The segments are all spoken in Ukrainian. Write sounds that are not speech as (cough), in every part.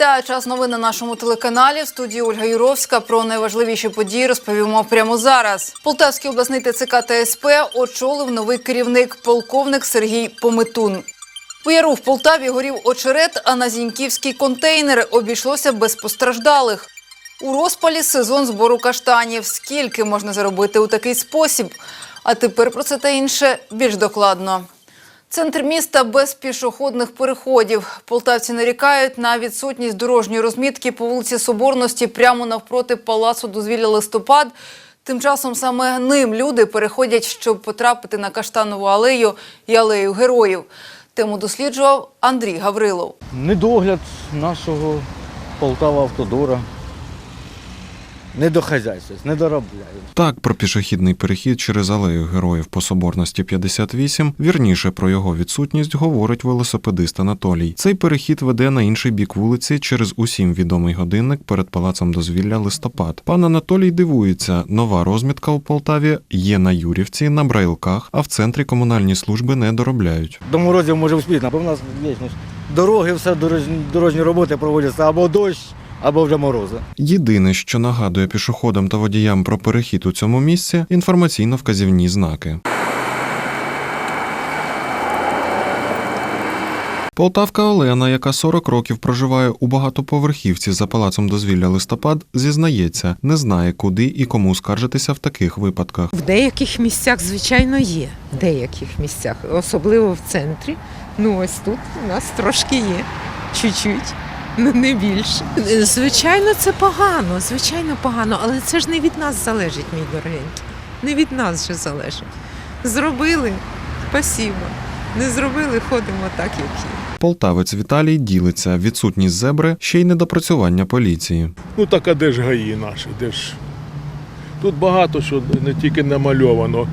Вітаю час новин на нашому телеканалі. В студії Ольга Юровська про найважливіші події розповімо прямо зараз. Полтавський обласний ТЦК та СП очолив новий керівник полковник Сергій Пометун. У Яру в Полтаві горів очерет, а на Зіньківський контейнер обійшлося без постраждалих. У розпалі сезон збору каштанів. Скільки можна заробити у такий спосіб? А тепер про це та інше більш докладно. Центр міста без пішохідних переходів. Полтавці нарікають на відсутність дорожньої розмітки по вулиці Соборності прямо навпроти палацу дозвілля листопад. Тим часом саме ним люди переходять, щоб потрапити на Каштанову алею і алею героїв. Тему досліджував Андрій Гаврилов. Недогляд нашого Полтава Автодора. Не до хазяйства, не доробляють. Так, про пішохідний перехід через алею героїв по соборності 58, вірніше про його відсутність, говорить велосипедист Анатолій. Цей перехід веде на інший бік вулиці через усім відомий годинник перед палацом дозвілля листопад. Пан Анатолій дивується, нова розмітка у Полтаві є на Юрівці, на Брайлках, а в центрі комунальні служби не доробляють. До морозів може вспіти, бо в нас вічно дороги, все дорожні, дорожні роботи проводяться або дощ, або вже морози. Єдине, що нагадує пішоходам та водіям про перехід у цьому місці інформаційно-вказівні знаки. Полтавка Олена, яка 40 років проживає у багатоповерхівці за палацом дозвілля листопад, зізнається, не знає, куди і кому скаржитися в таких випадках. В деяких місцях, звичайно, є. В деяких місцях, особливо в центрі. Ну, ось тут у нас трошки є. Чуть-чуть, не більше. Звичайно, це погано, звичайно, погано, але це ж не від нас залежить, мій дорогенький. Не від нас же залежить. Зробили спасибо. Не зробили, ходимо так, як є. Полтавець Віталій ділиться відсутність зебри ще й недопрацювання поліції. Ну так а де ж гаї наші? Де ж? Тут багато що не тільки намальовано.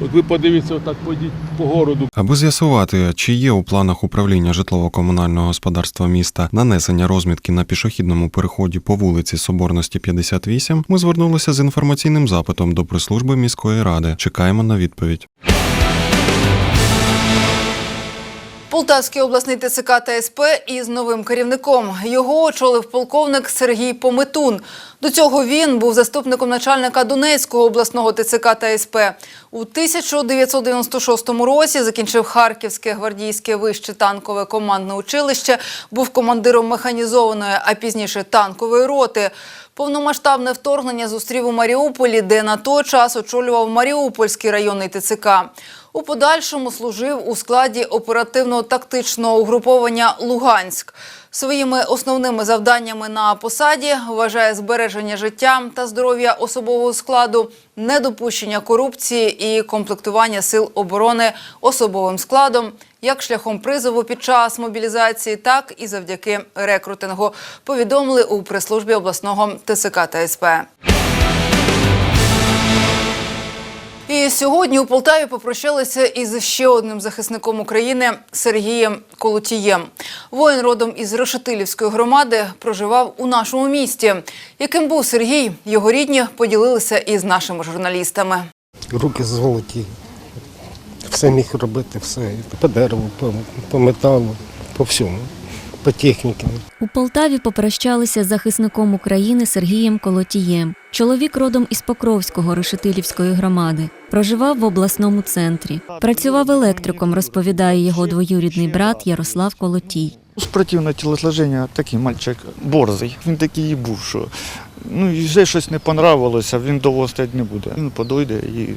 От ви подивіться, отак подіть по городу. Аби з'ясувати, чи є у планах управління житлово-комунального господарства міста нанесення розмітки на пішохідному переході по вулиці Соборності 58, ми звернулися з інформаційним запитом до прес-служби міської ради. Чекаємо на відповідь. Полтавський обласний ТЦК та СП із новим керівником. Його очолив полковник Сергій Пометун. До цього він був заступником начальника Донецького обласного ТЦК та СП. У 1996 році закінчив Харківське гвардійське вище танкове командне училище, був командиром механізованої, а пізніше танкової роти. Повномасштабне вторгнення зустрів у Маріуполі, де на той час очолював Маріупольський районний ТЦК. У подальшому служив у складі оперативно-тактичного угруповання Луганськ. Своїми основними завданнями на посаді вважає збереження життя та здоров'я особового складу, недопущення корупції і комплектування сил оборони особовим складом, як шляхом призову під час мобілізації, так і завдяки рекрутингу. Повідомили у прес-службі обласного ТСК та СП. І сьогодні у Полтаві попрощалися із ще одним захисником України Сергієм Колотієм. Воїн родом із Решетилівської громади проживав у нашому місті. Яким був Сергій, його рідні поділилися із нашими журналістами. руки золоті. Все міг робити, все. По дереву, по, по металу, по всьому, по техніці. У Полтаві попрощалися з захисником України Сергієм Колотієм. Чоловік родом із Покровського Решетилівської громади. Проживав в обласному центрі. Працював електриком, розповідає його двоюрідний брат Ярослав Колотій. Спортивне тілосложення такий мальчик борзий. Він такий і був, що ну, і вже щось не понравилося, він довго стояти не буде. Він подойде і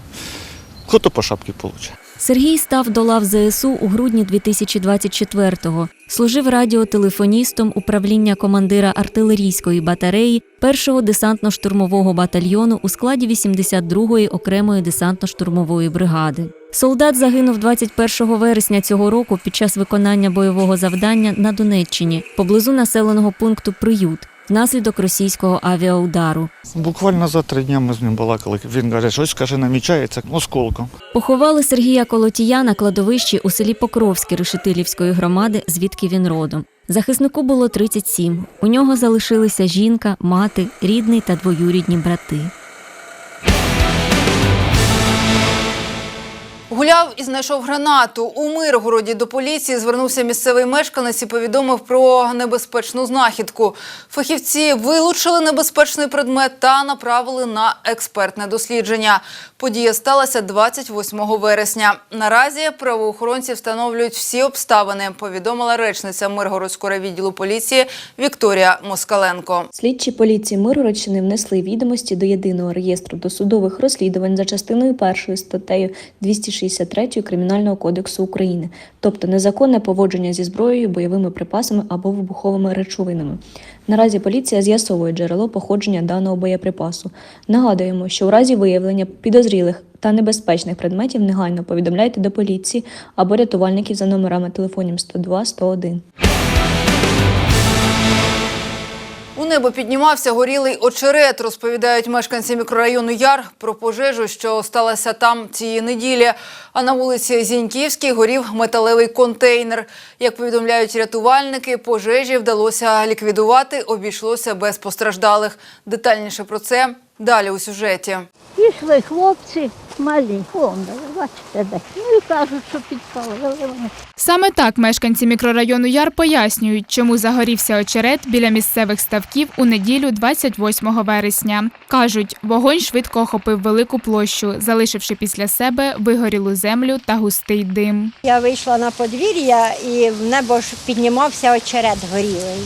хото по шапці получить. Сергій став до лав ЗСУ у грудні 2024-го. Служив радіотелефоністом управління командира артилерійської батареї першого десантно-штурмового батальйону у складі 82-ї окремої десантно-штурмової бригади. Солдат загинув 21 вересня цього року під час виконання бойового завдання на Донеччині поблизу населеного пункту Приют внаслідок російського авіаудару. Буквально за три дні ми з ним балакали. Він каже, щось каже, намічається осколком. Поховали Сергія Колотія на кладовищі у селі Покровське Решетилівської громади, звідки він родом. Захиснику було 37. У нього залишилися жінка, мати, рідний та двоюрідні брати. Гуляв і знайшов гранату. У Миргороді до поліції звернувся місцевий мешканець і повідомив про небезпечну знахідку. Фахівці вилучили небезпечний предмет та направили на експертне дослідження. Подія сталася 28 вересня. Наразі правоохоронці встановлюють всі обставини, повідомила речниця Миргородського відділу поліції Вікторія Москаленко. Слідчі поліції Миргородщини внесли відомості до єдиного реєстру досудових розслідувань за частиною першою статтею 263 Кримінального кодексу України, тобто незаконне поводження зі зброєю, бойовими припасами або вибуховими речовинами. Наразі поліція з'ясовує джерело походження даного боєприпасу. Нагадуємо, що у разі виявлення підозрілих та небезпечних предметів негайно повідомляйте до поліції або рятувальників за номерами телефонів 102 101. Небо піднімався горілий очерет, розповідають мешканці мікрорайону Яр про пожежу, що сталася там цієї неділі. А на вулиці Зіньківській горів металевий контейнер. Як повідомляють рятувальники, пожежі вдалося ліквідувати, обійшлося без постраждалих. Детальніше про це далі у сюжеті. Пішли хлопці малі, бачите де. Ну і кажуть, що підпалили вони. Саме так мешканці мікрорайону Яр пояснюють, чому загорівся очерет біля місцевих ставків у неділю 28 вересня. Кажуть, вогонь швидко охопив велику площу, залишивши після себе вигорілу землю та густий дим. Я вийшла на подвір'я і в небо ж піднімався очерет горілий.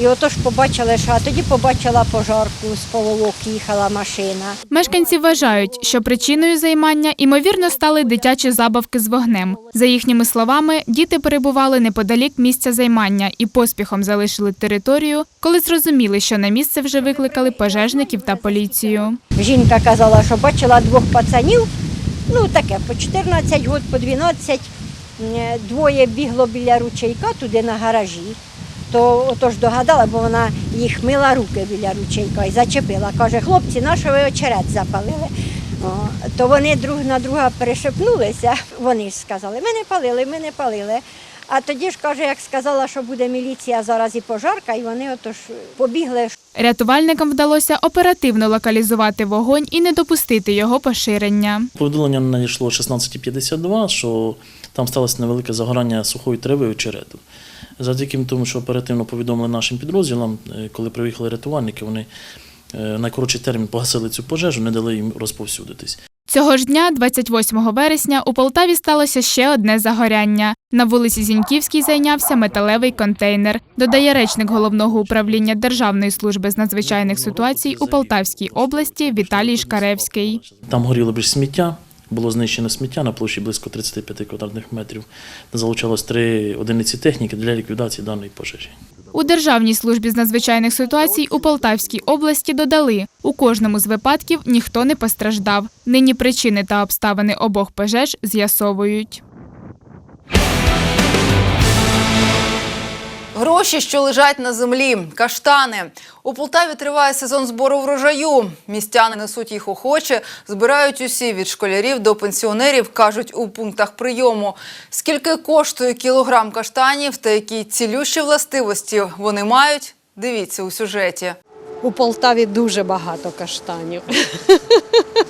І отож побачили, що а тоді побачила пожарку, з поволок їхала машина. Мешканці вважають, що причиною займання імовірно стали дитячі забавки з вогнем. За їхніми словами, діти перебували неподалік місця займання і поспіхом залишили територію, коли зрозуміли, що на місце вже викликали пожежників та поліцію. Жінка казала, що бачила двох пацанів, ну таке, по 14 років, по 12. Е, Двоє бігло біля ручейка туди на гаражі. То отож догадала, бо вона їх мила руки біля ручейка і зачепила. Каже, хлопці, на що ви очерет запалили? О, то вони друг на друга перешепнулися. Вони ж сказали, ми не палили, ми не палили. А тоді ж каже, як сказала, що буде міліція зараз і пожарка, і вони отож побігли. Рятувальникам вдалося оперативно локалізувати вогонь і не допустити його поширення. Повідомлення надійшло о 16.52, що там сталося невелике загорання сухої трави і очерету. Завдяки тому, що оперативно повідомили нашим підрозділам, е, коли приїхали рятувальники, вони е, найкоротший термін погасили цю пожежу, не дали їм розповсюдитись. Цього ж дня, 28 вересня, у Полтаві сталося ще одне загоряння. На вулиці Зіньківській зайнявся металевий контейнер, додає речник головного управління Державної служби з надзвичайних ситуацій у Полтавській області Віталій Шкаревський. Там горіло більш сміття, було знищено сміття на площі близько 35 квадратних метрів. Залучалось три одиниці техніки для ліквідації даної пожежі. У Державній службі з надзвичайних ситуацій у Полтавській області додали, у кожному з випадків ніхто не постраждав. Нині причини та обставини обох пожеж з'ясовують. Гроші, що лежать на землі, каштани. У Полтаві триває сезон збору врожаю. Містяни несуть їх охоче, збирають усі від школярів до пенсіонерів, кажуть у пунктах прийому. Скільки коштує кілограм каштанів та які цілющі властивості вони мають, дивіться у сюжеті. У Полтаві дуже багато каштанів.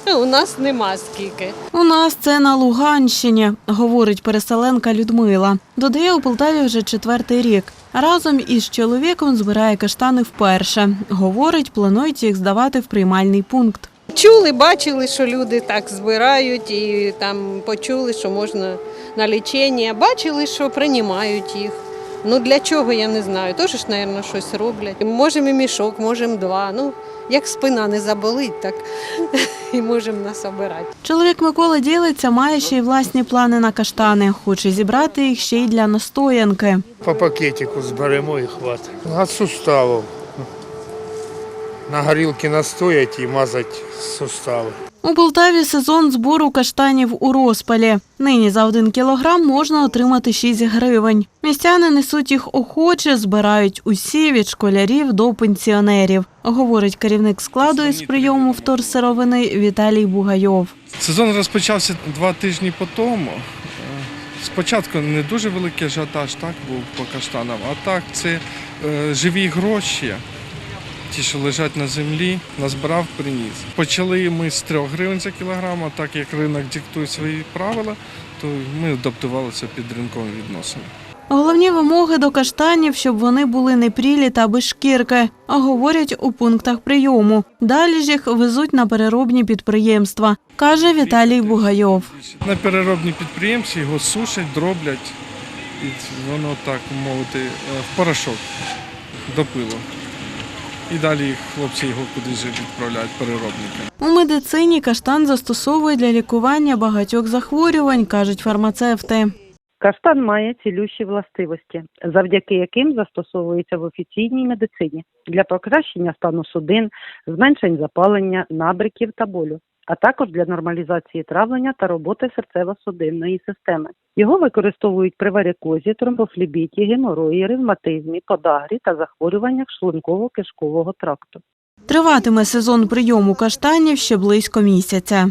(laughs) У нас нема скільки. У нас це на Луганщині, говорить переселенка Людмила. Додає у Полтаві вже четвертий рік. Разом із чоловіком збирає каштани вперше. Говорить, планують їх здавати в приймальний пункт. Чули, бачили, що люди так збирають і там почули, що можна на лічення. Бачили, що приймають їх. Ну для чого я не знаю. Теж ж, мабуть, щось роблять. Можемо і мішок, можемо два. Ну, як спина не заболить, так (laughs) і можемо насобирати. Чоловік Микола ділиться, має ще й власні плани на каштани. Хоче зібрати їх ще й для настоянки. По пакетику зберемо і хватить. От суставів. На горілки настоять і мазать сустави. У Полтаві сезон збору каштанів у розпалі. Нині за один кілограм можна отримати 6 гривень. Містяни несуть їх охоче, збирають усі від школярів до пенсіонерів, говорить керівник складу із прийому вторсировини Віталій Бугайов. Сезон розпочався два тижні по тому. Спочатку не дуже великий ажіотаж так був по каштанам, а так це е, живі гроші. Ті, що лежать на землі, назбирав, приніс. Почали ми з 3 гривень за кілограм, а так як ринок диктує свої правила, то ми адаптувалися під ринкові відносини. Головні вимоги до каштанів, щоб вони були не прілі та без шкірки, а говорять у пунктах прийому. Далі ж їх везуть на переробні підприємства, каже Віталій Бугайов. На переробні підприємці його сушать, дроблять, і воно так мовити е, в порошок до пилу. І далі хлопці його кудись відправляють переробники. У медицині каштан застосовує для лікування багатьох захворювань, кажуть фармацевти. Каштан має цілющі властивості, завдяки яким застосовується в офіційній медицині для покращення стану судин, зменшень запалення, набриків та болю, а також для нормалізації травлення та роботи серцево-судинної системи. Його використовують при варикозі, тромбофлебіті, геморої, ревматизмі, подагрі та захворюваннях шлунково-кишкового тракту. Триватиме сезон прийому каштанів ще близько місяця.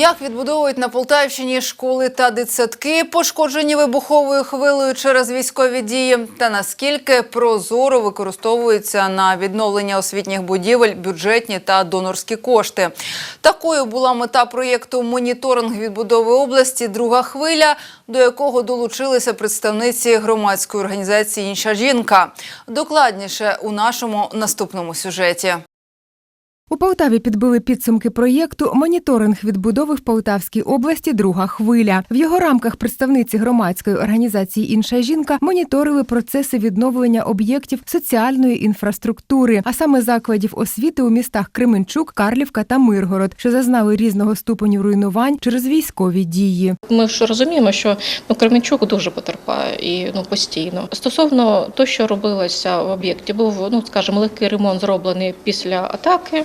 Як відбудовують на Полтавщині школи та дитсадки, пошкоджені вибуховою хвилею через військові дії, та наскільки прозоро використовуються на відновлення освітніх будівель бюджетні та донорські кошти. Такою була мета проєкту Моніторинг відбудови області Друга хвиля, до якого долучилися представниці громадської організації Інша жінка. Докладніше у нашому наступному сюжеті. У Полтаві підбили підсумки проєкту Моніторинг відбудови в Полтавській області. Друга хвиля. В його рамках представниці громадської організації Інша жінка моніторили процеси відновлення об'єктів соціальної інфраструктури, а саме закладів освіти у містах Кременчук, Карлівка та Миргород, що зазнали різного ступеню руйнувань через військові дії. Ми ж розуміємо, що ну Кременчук дуже потерпає і ну постійно. Стосовно того, що робилося в об'єкті, був ну скажімо, легкий ремонт зроблений після атаки.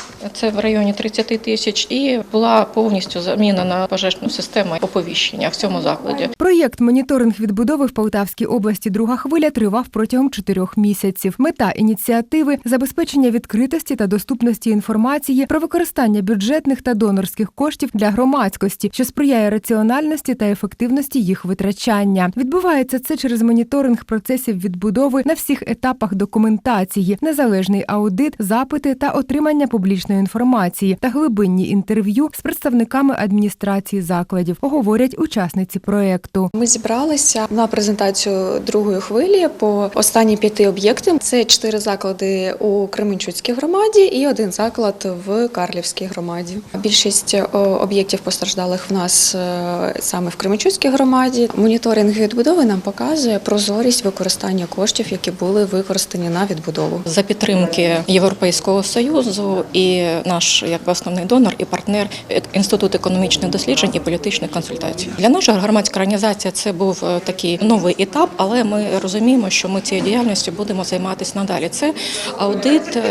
Це в районі 30 тисяч, і була повністю замінена пожежна система оповіщення в цьому закладі. Проєкт моніторинг відбудови в Полтавській області друга хвиля тривав протягом чотирьох місяців. Мета ініціативи забезпечення відкритості та доступності інформації про використання бюджетних та донорських коштів для громадськості, що сприяє раціональності та ефективності їх витрачання. Відбувається це через моніторинг процесів відбудови на всіх етапах документації, незалежний аудит, запити та отримання публічної інформації та глибинні інтерв'ю з представниками адміністрації закладів, говорять учасниці проекту. Ми зібралися на презентацію другої хвилі по останні п'яти об'єктам. Це чотири заклади у Кременчуцькій громаді і один заклад в Карлівській громаді. Більшість об'єктів постраждалих в нас е, саме в Кременчуцькій громаді. Моніторинг відбудови нам показує прозорість використання коштів, які були використані на відбудову. За підтримки Європейського союзу і наш як основний донор і партнер інститут економічних досліджень і політичних консультацій. Для нашої громадської організації це був е, такий новий етап, але ми розуміємо, що ми цією діяльністю будемо займатися надалі. Це аудит е,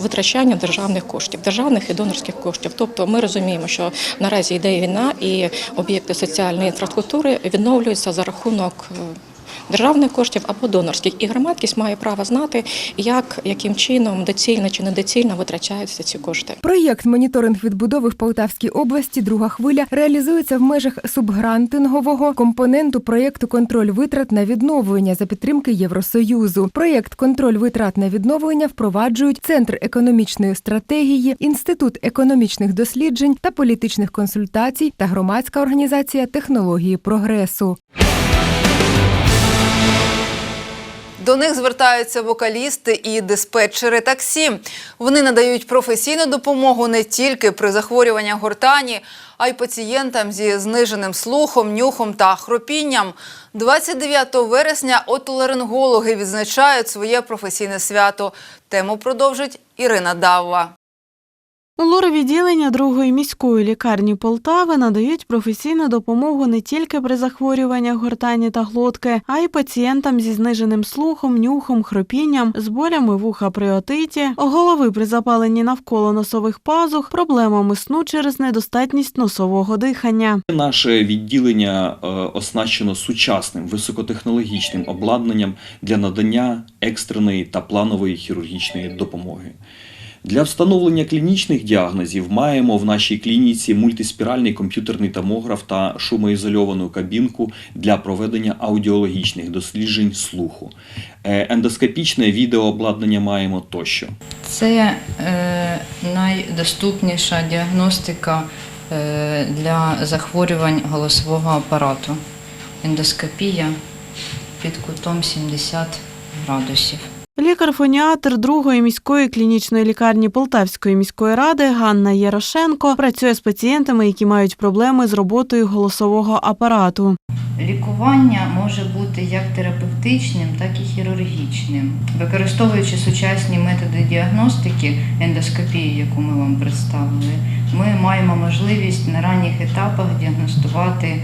витрачання державних коштів, державних і донорських коштів. Тобто, ми розуміємо, що наразі йде війна, і об'єкти соціальної інфраструктури відновлюються за рахунок. Державних коштів або донорських, і громадськість має право знати, як яким чином доцільно чи недоцільно витрачаються ці кошти. Проєкт моніторинг відбудови в Полтавській області Друга хвиля реалізується в межах субгрантингового компоненту проєкту Контроль витрат на відновлення за підтримки Євросоюзу. Проєкт Контроль витрат на відновлення впроваджують Центр економічної стратегії, Інститут економічних досліджень та політичних консультацій та громадська організація технології прогресу. До них звертаються вокалісти і диспетчери таксі. Вони надають професійну допомогу не тільки при захворюваннях гортані, а й пацієнтам зі зниженим слухом, нюхом та хропінням. 29 вересня отоларингологи відзначають своє професійне свято. Тему продовжить Ірина Давва. Лор-відділення другої міської лікарні Полтави надають професійну допомогу не тільки при захворюваннях гортані та глотки, а й пацієнтам зі зниженим слухом, нюхом, хропінням, з болями вуха при отиті, голови при запаленні навколо носових пазух, проблемами сну через недостатність носового дихання. Наше відділення е, оснащено сучасним високотехнологічним обладнанням для надання екстреної та планової хірургічної допомоги. Для встановлення клінічних діагнозів маємо в нашій клініці мультиспіральний комп'ютерний томограф та шумоізольовану кабінку для проведення аудіологічних досліджень слуху. Е, Ендоскопічне відеообладнання маємо тощо. Це е, найдоступніша діагностика е, для захворювань голосового апарату. Ендоскопія під кутом 70 градусів. Лікар-фоніатр другої міської клінічної лікарні Полтавської міської ради Ганна Ярошенко працює з пацієнтами, які мають проблеми з роботою голосового апарату. Лікування може бути як терапевтичним, так і хірургічним. Використовуючи сучасні методи діагностики, ендоскопії, яку ми вам представили, ми маємо можливість на ранніх етапах діагностувати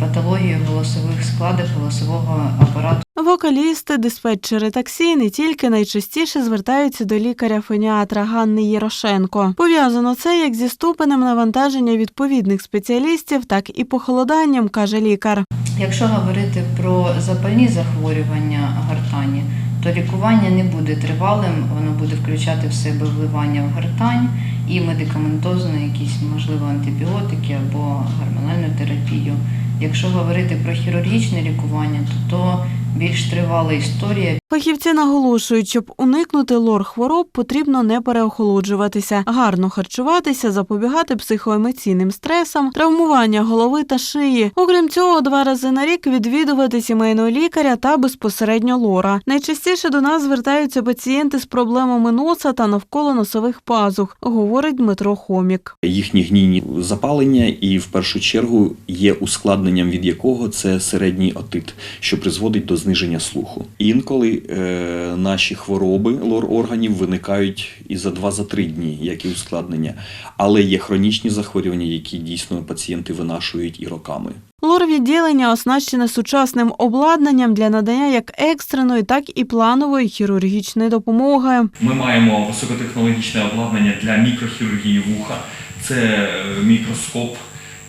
патологію голосових складок голосового апарату. Вокалісти, диспетчери таксі не тільки найчастіше звертаються до лікаря-фоніатра Ганни Єрошенко. Пов'язано це як зі ступенем навантаження відповідних спеціалістів, так і похолоданням, каже лікар. Якщо говорити про запальні захворювання гортані, то лікування не буде тривалим, воно буде включати в себе вливання в гортань і медикаментозно якісь, можливо, антибіотики або гормональну терапію. Якщо говорити про хірургічне лікування, то то більш тривала історія. Фахівці наголошують, щоб уникнути лор хвороб, потрібно не переохолоджуватися, гарно харчуватися, запобігати психоемоційним стресам, травмування голови та шиї. Окрім цього, два рази на рік відвідувати сімейного лікаря та безпосередньо лора. Найчастіше до нас звертаються пацієнти з проблемами носа та навколо носових пазух, говорить Дмитро Хомік. Їхні гнійні запалення, і в першу чергу є ускладненням від якого це середній отит, що призводить до зниження слуху. Інколи е, наші хвороби лор органів виникають і за 2-3 дні, як і ускладнення, але є хронічні захворювання, які дійсно пацієнти винашують і роками. Лор-відділення оснащене сучасним обладнанням для надання як екстреної, так і планової хірургічної допомоги. Ми маємо високотехнологічне обладнання для мікрохірургії вуха, це е, мікроскоп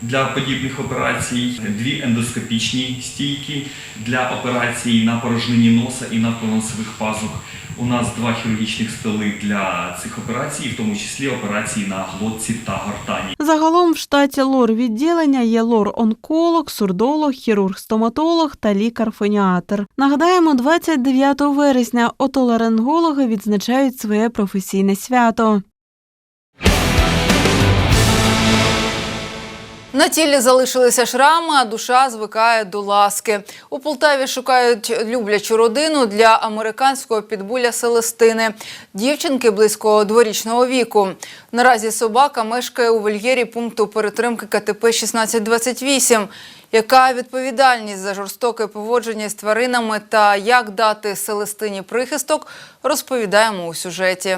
для подібних операцій, дві ендоскопічні стійки для операцій на порожнині носа і навколоносових пазух. У нас два хірургічних столи для цих операцій, в тому числі операції на глотці та гортані. Загалом в штаті лор-відділення є лор-онколог, сурдолог, хірург-стоматолог та лікар-фоніатр. Нагадаємо, 29 вересня отоларингологи відзначають своє професійне свято. На тілі залишилися шрами, а душа звикає до ласки. У Полтаві шукають люблячу родину для американського підбуля Селестини. Дівчинки близько дворічного віку. Наразі собака мешкає у вольєрі пункту перетримки КТП 1628. Яка відповідальність за жорстоке поводження з тваринами та як дати Селестині прихисток, розповідаємо у сюжеті.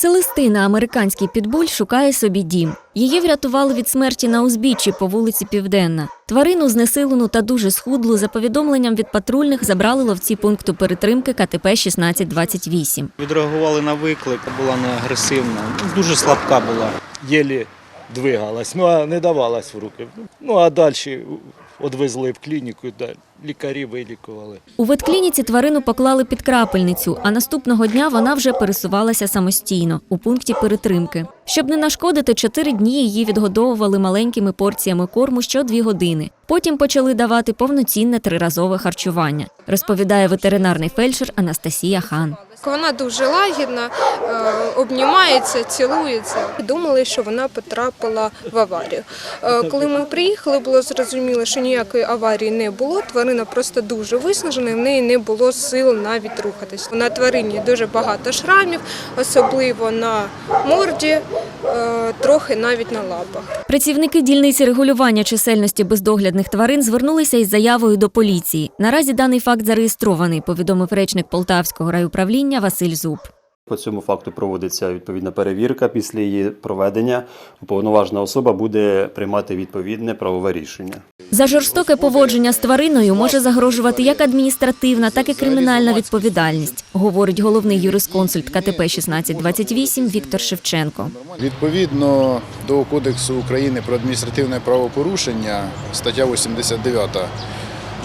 Селестина, американський підбуль, шукає собі дім. Її врятували від смерті на узбіччі по вулиці Південна. Тварину знесилену та дуже схудлу за повідомленням від патрульних забрали ловці пункту перетримки КТП 1628. Відреагували на виклик, була не агресивна, ну, дуже слабка була. Єлі двигалась, ну а не давалась в руки. Ну а далі відвезли в клініку, да, лікарі вилікували. У ветклініці тварину поклали під крапельницю, а наступного дня вона вже пересувалася самостійно у пункті перетримки. Щоб не нашкодити, чотири дні її відгодовували маленькими порціями корму що дві години. Потім почали давати повноцінне триразове харчування, розповідає ветеринарний фельдшер Анастасія Хан. Вона дуже лагідна, е, обнімається, цілується. Думали, що вона потрапила в аварію. Е, Коли ми приїхали, було зрозуміло, що ніякої аварії не було. Тварина просто дуже виснажена, і в неї не було сил навіть рухатись. На тварині дуже багато шрамів, особливо на морді, е, трохи навіть на лапах. Працівники дільниці регулювання чисельності бездоглядних тварин звернулися із заявою до поліції. Наразі даний факт зареєстрований, повідомив речник Полтавського райуправління Василь Зуб. По цьому факту проводиться відповідна перевірка. Після її проведення уповноважена особа буде приймати відповідне правове рішення. За жорстоке поводження з твариною може загрожувати як адміністративна, так і кримінальна відповідальність, говорить головний юрисконсульт КТП 1628 Віктор Шевченко. Відповідно до Кодексу України про адміністративне правопорушення, стаття 89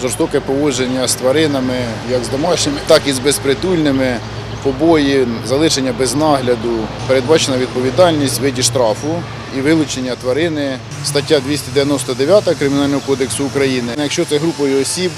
жорстоке поводження з тваринами, як з домашніми, так і з безпритульними, побої, залишення без нагляду, передбачена відповідальність в виді штрафу і вилучення тварини. Стаття 299 Кримінального кодексу України. Якщо це групою осіб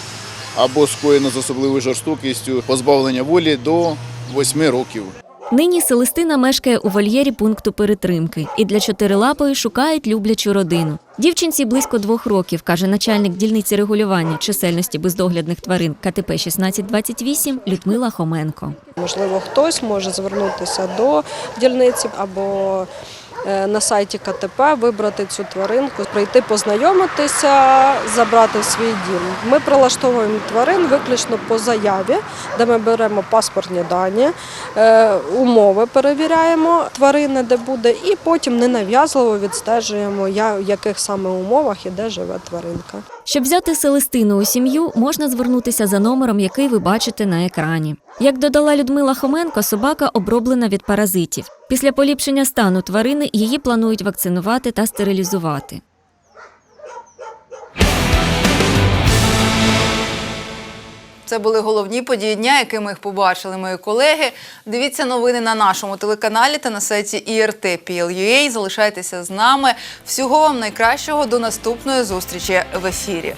або скоєно з особливою жорстокістю, позбавлення волі до 8 років. Нині Селестина мешкає у вольєрі пункту перетримки і для чотирилапої шукають люблячу родину. Дівчинці близько двох років, каже начальник дільниці регулювання чисельності бездоглядних тварин КТП 1628 Людмила Хоменко. Можливо, хтось може звернутися до дільниці або на сайті КТП вибрати цю тваринку, прийти познайомитися, забрати свій дім. Ми прилаштовуємо тварин виключно по заяві, де ми беремо паспортні дані, е, умови перевіряємо тварини, де буде, і потім ненав'язливо відстежуємо, в яких саме умовах і де живе тваринка. Щоб взяти Селестину у сім'ю, можна звернутися за номером, який ви бачите на екрані. Як додала Людмила Хоменко, собака оброблена від паразитів. Після поліпшення стану тварини її планують вакцинувати та стерилізувати. Це були головні події дня, якими їх побачили мої колеги. Дивіться новини на нашому телеканалі та на сайті IRT.PL.UA. Залишайтеся з нами. Всього вам найкращого до наступної зустрічі в ефірі.